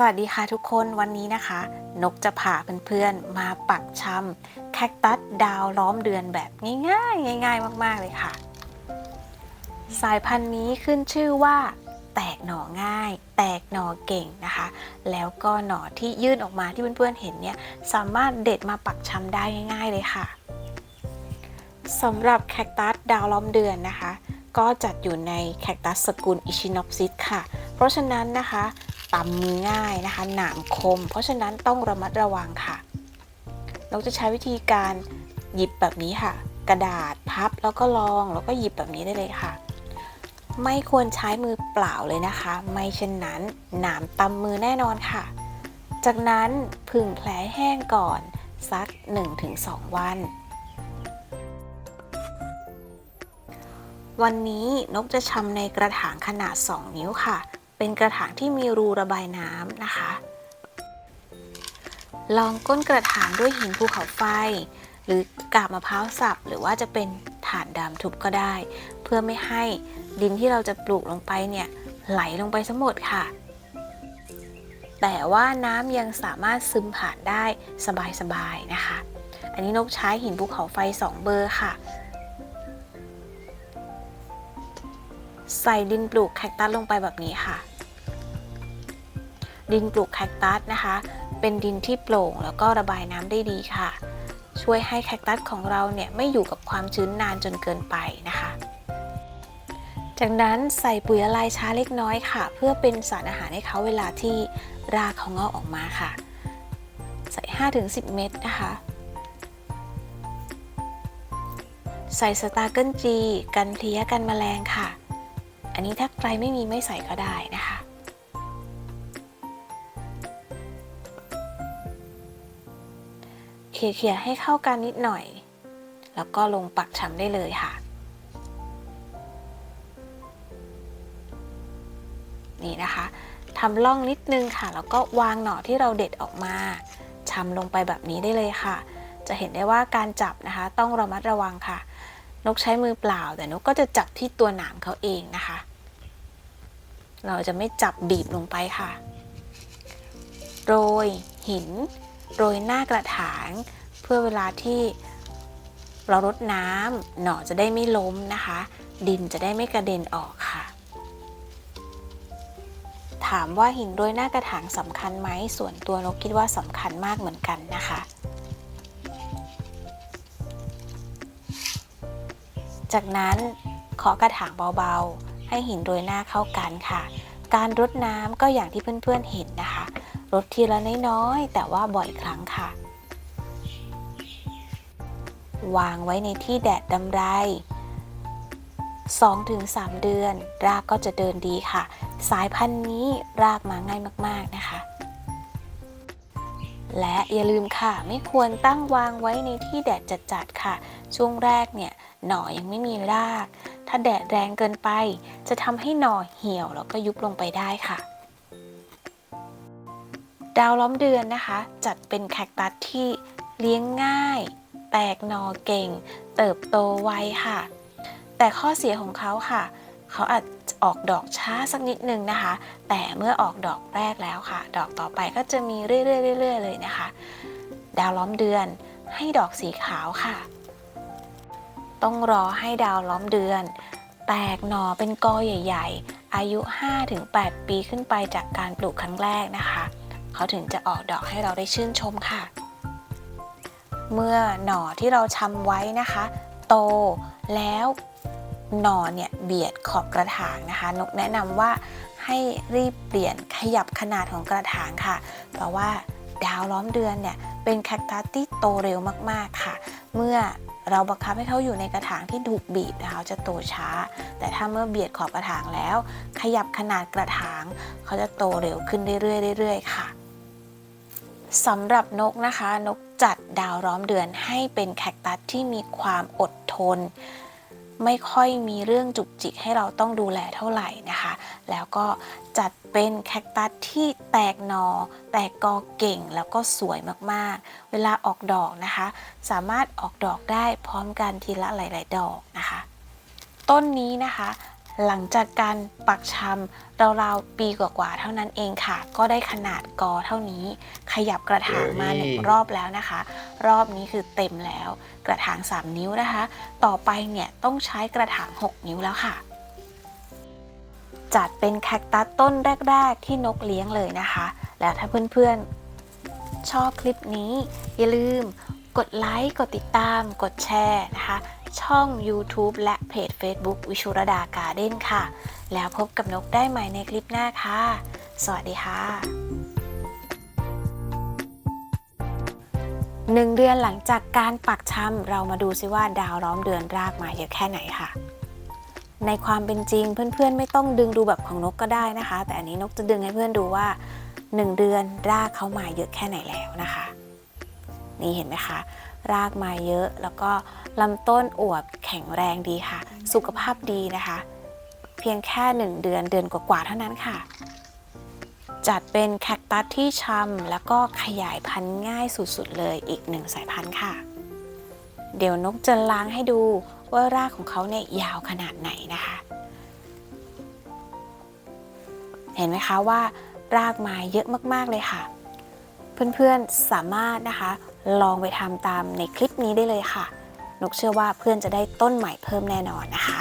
สวัสดีค่ะทุกคนวันนี้นะคะ นกจะพาเพื่อนๆมาปักชำแคคตัสดาวล้อมเดือนแบบง่ายๆ ง่าย ๆ มากๆเลยค่ะ สายพันธุ์นี้ขึ้นชื่อว่า แตกหน่อง่าย แตกหน่อเก่งนะคะ แล้วก็หน่อที่ยื่นออกมาที่เพื่อนๆเห็นเนี่ยสามารถเด็ดมาปักชำได้ง่าย ๆเลยค่ะสำหรับแคคตัสดาวล้อมเดือนนะคะ ก็จัดอยู่ในแคคตัสสกุลอิชินอปซิสค่ะ เพราะฉะนั้นนะคะ ตำมือง่ายนะคะ หนามคม เพราะฉะนั้นต้องระมัดระวังค่ะ เราจะใช้วิธีการหยิบแบบนี้ค่ะ กระดาษพับแล้วก็ลองแล้วก็หยิบแบบนี้ได้เลยค่ะ ไม่ควรใช้มือเปล่าเลยนะคะ ไม่เช่นนั้นหนามตำมือแน่นอนค่ะ จากนั้นผึ่งแผลแห้งก่อนสัก 1-2 วัน วันนี้นกจะชำในกระถางขนาด 2 นิ้วค่ะ เป็นกระถางที่มีรูระบายน้ำนะคะ ลองก้นกระถางด้วยหินภูเขาไฟ หรือกาบมะพร้าวสับหรือว่าจะเป็นถ่านดำทุบก็ได้ เพื่อไม่ให้ดินที่เราจะปลูกลงไปเนี่ยไหลลงไปทั้งหมดค่ะ แต่ว่าน้ำยังสามารถซึมผ่านได้สบายๆนะคะ อันนี้นกใช้หินภูเขาไฟ 2 เบอร์ค่ะใส่ดินปลูกแคคตัสลงไปแบบนี้ค่ะ ดินปลูกแคคตัสนะคะ เป็นดินที่โปร่งแล้วก็ระบายน้ำได้ดีค่ะ ช่วยให้แคคตัสของเราเนี่ยไม่อยู่กับความชื้นนานจนเกินไปนะคะ จากนั้นใส่ปุ๋ยละลายช้าเล็กน้อยค่ะ เพื่อเป็นสารอาหารให้เขาเวลาที่รากเขางอกออกมาค่ะ ใส่ 5-10 เม็ดนะคะใส่สตาร์เกิลจีกันเพลี้ยกันแมลงค่ะ อันนี้ถ้าใครไม่มีไม่ใส่ก็ได้นะคะ เขี่ยๆให้เข้ากันนิดหน่อย แล้วก็ลงปักชำได้เลยค่ะ นี่นะคะทำล่องนิดนึงค่ะ แล้วก็วางหน่อที่เราเด็ดออกมาชำลงไปแบบนี้ได้เลยค่ะ จะเห็นได้ว่าการจับนะคะ ต้องระมัดระวังค่ะ นกใช้มือเปล่า แต่นกก็จะจับที่ตัวหนามเขาเองนะคะ เราจะไม่จับบีบลงไปค่ะ โรยหิน โรยหน้ากระถาง พื่อเวลาที่เรารดน้ำหน่อจะได้ไม่ล้มนะคะ ดินจะได้ไม่กระเด็นออกค่ะ ถามว่าหินโรยหน้ากระถางสำคัญไหมส่วนตัวนกคิดว่าสำคัญมากเหมือนกันนะคะ จากนั้นขอกระถางเบาๆ ให้หินโรยหน้าเข้ากันค่ะ การรดน้ำก็อย่างที่เพื่อนๆเห็นนะคะ รดทีละน้อยๆแต่ว่าบ่อยครั้งค่ะ วางไว้ในที่แดดดำไร 2-3 เดือน รากก็จะเดินดีค่ะ สายพันธุ์นี้รากมาง่ายมาก ๆนะคะ และอย่าลืมค่ะ ไม่ควรตั้งวางไว้ในที่แดดจัดๆค่ะ ช่วงแรกเนี่ยหน่อยังไม่มีราก ถ้าแดดแรงเกินไป จะทำให้หน่อเหี่ยวแล้วก็ยุบลงไปได้ค่ะดาวล้อมเดือนนะคะ จัดเป็นแคคตัสที่เลี้ยงง่าย แตกหนอเก่ง เติบโตไวค่ะ แต่ข้อเสียของเขาค่ะ เขาอาจออกดอกช้าสักนิดนึงนะคะ แต่เมื่อออกดอกแรกแล้วค่ะ ดอกต่อไปก็จะมีเรื่อยๆๆเลยนะคะ ดาวล้อมเดือนให้ดอกสีขาวค่ะ ต้องรอให้ดาวล้อมเดือน แตกหนอเป็นกอใหญ่ ๆ อายุ 5-8 ปีขึ้นไปจากการปลูกครั้งแรกนะคะ เขาถึงจะออกดอกให้เราได้ชื่นชมค่ะ เมื่อหน่อที่เราชำไว้นะคะ โตแล้วหน่อเนี่ยเบียดขอบกระถางนะคะนกแนะนำว่าให้รีบเปลี่ยนขยับขนาดของกระถางค่ะ เพราะว่าดาวล้อมเดือนเนี่ยเป็นแคคตัสที่โตเร็วมากๆค่ะ เมื่อเราบังคับให้เขาอยู่ในกระถางที่ถูกบีบนะคะจะโตช้า แต่ถ้าเมื่อเบียดขอบกระถางแล้ว ขยับขนาดกระถาง เขาจะโตเร็วขึ้นเรื่อยๆเรื่อยๆค่ะสำหรับนกนะคะนก จัดดาวล้อมเดือนให้เป็นแคคตัสที่มีความอดทน ไม่ค่อยมีเรื่องจุกจิกให้เราต้องดูแลเท่าไหร่นะคะ แล้วก็จัดเป็นแคคตัสที่แตกหนอ แตกกอเก่งแล้วก็สวยมากๆ เวลาออกดอกนะคะ สามารถออกดอกได้พร้อมกันทีละหลาย ๆ ดอกนะคะ ต้นนี้นะคะ หลังจากการปักชำราวๆปีกว่าๆเท่านั้นเองค่ะ ก็ได้ขนาดกอเท่านี้ ขยับกระถางมาหนึ่งรอบแล้วนะคะ รอบนี้คือเต็มแล้ว กระถาง 3 นิ้วนะคะ ต่อไปเนี่ยต้องใช้กระถาง 6 นิ้วแล้วค่ะ จัดเป็นแคคตัสต้นแรก ๆ ที่นกเลี้ยงเลยนะคะ แล้วถ้าเพื่อนๆชอบคลิปนี้อย่าลืมกดไลค์ กดติดตาม กดแชร์นะคะ ช่อง YouTube และเพจ Facebook วิชุรดาการ์เด้นค่ะ แล้วพบกับนกได้ใหม่ในคลิปหน้าค่ะ สวัสดีค่ะ หนึ่งเดือนหลังจากการปักชำเรามาดูซิว่าดาวล้อมเดือนรากมาเยอะแค่ไหนค่ะ ในความเป็นจริงเพื่อนๆ ไม่ต้องดึงดูแบบของนกก็ได้นะคะ แต่อันนี้นกจะดึงให้เพื่อนดูว่า 1 เดือนรากเขามาเยอะแค่ไหนแล้วนะคะ นี่เห็นไหมคะ รากมาเยอะ แล้วก็ลำต้นอวบแข็งแรงดีค่ะ สุขภาพดีนะคะ เพียงแค่ 1 เดือนเดือนกว่าๆเท่านั้นค่ะ จัดเป็นแคคตัสที่ชำแล้วก็ขยายพันธุ์ง่ายสุดๆเลยอีกหนึ่งสายพันธุ์ค่ะ เดี๋ยวนกจะล้างให้ดูว่ารากของเขาเนี่ยยาวขนาดไหนนะคะ เห็นไหมคะว่ารากมาเยอะมากๆเลยค่ะ เพื่อนๆสามารถนะคะ ลองไปทำตามในคลิปนี้ได้เลยค่ะ นกเชื่อว่าเพื่อนจะได้ต้นใหม่เพิ่มแน่นอนนะคะ